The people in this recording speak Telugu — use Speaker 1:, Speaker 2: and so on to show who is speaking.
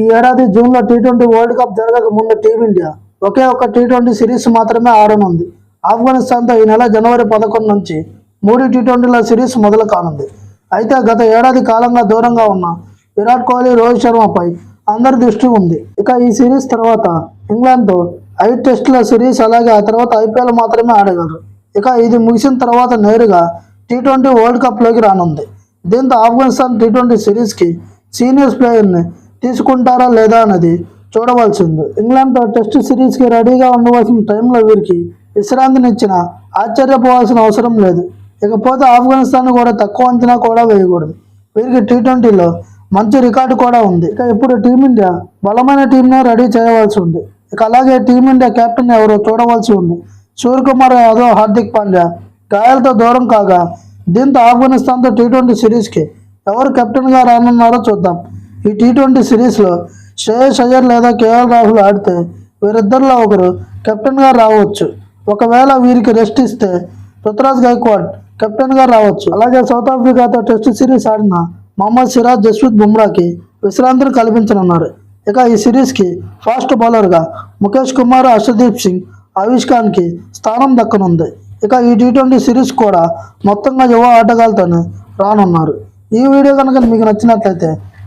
Speaker 1: ఈ ఏడాది జూన్లో టీ ట్వంటీ వరల్డ్ కప్ జరగక ముందు టీమిండియా ఒకే ఒక టీ ట్వంటీ సిరీస్ మాత్రమే ఆడనుంది. ఆఫ్ఘనిస్తాన్తో ఈ నెల జనవరి పదకొండు నుంచి మూడు టీ ట్వంటీల సిరీస్ మొదలు కానుంది. అయితే గత ఏడాది కాలంగా దూరంగా ఉన్న విరాట్ కోహ్లీ రోహిత్ శర్మపై అందరి దృష్టి ఉంది. ఇక ఈ సిరీస్ తర్వాత ఇంగ్లాండ్తో ఐదు టెస్టుల సిరీస్ అలాగే ఆ తర్వాత ఐపీఎల్ మాత్రమే ఆడగలరు. ఇక ఇది ముగిసిన తర్వాత నేరుగా టీ ట్వంటీ వరల్డ్ కప్లోకి రానుంది. దీంతో ఆఫ్ఘనిస్తాన్ టీ ట్వంటీ సిరీస్కి సీనియర్స్ ప్లేయర్ని తీసుకుంటారా లేదా అనేది చూడవలసి ఉంది ఇంగ్లాండ్తో టెస్ట్ సిరీస్కి రెడీగా ఉండవలసిన టైంలో వీరికి విశ్రాంతినిచ్చిన ఆశ్చర్యపోవాల్సిన అవసరం లేదు. ఇకపోతే ఆఫ్ఘనిస్తాన్ కూడా తక్కువ అంచనా కూడా వేయకూడదు. వీరికి టీ ట్వంటీలో మంచి రికార్డు కూడా ఉంది. ఇక ఇప్పుడు టీమిండియా బలమైన టీంను రెడీ చేయవలసి ఉంది. ఇక అలాగే టీమిండియా కెప్టెన్ ఎవరో చూడవలసి ఉంది. సూర్యకుమార్ యాదవ్ హార్దిక్ పాండ్యా గాయాలతో దూరం కాగా దీంతో ఆఫ్ఘనిస్తాన్తో టీ ట్వంటీ సిరీస్కి ఎవరు కెప్టెన్గా రానున్నారో చూద్దాం. ఈ టీ ట్వంటీ సిరీస్లో శ్రేయస్ అయ్యర్ లేదా కేఎల్ రాహుల్ ఆడితే వీరిద్దరిలో ఒకరు కెప్టెన్గా రావచ్చు. ఒకవేళ వీరికి రెస్ట్ ఇస్తే పృథ్వరాజ్ గైక్వాడ్ కెప్టెన్గా రావచ్చు. అలాగే సౌత్ ఆఫ్రికాతో టెస్ట్ సిరీస్ ఆడిన మహమ్మద్ సిరాజ్ జస్ప్రీత్ బుమ్రాకి విశ్రాంతిని కల్పించనున్నారు. ఇక ఈ సిరీస్కి ఫాస్ట్ బౌలర్గా ముఖేష్ కుమార్ అర్షదీప్ సింగ్ ఆయుష్ ఖాన్కి స్థానం దక్కనుంది. ఇక ఈ టీ ట్వంటీ సిరీస్ కూడా మొత్తంగా యువ ఆటగాళ్ళతోనే రానున్నారు. ఈ వీడియో కనుక మీకు నచ్చినట్లయితే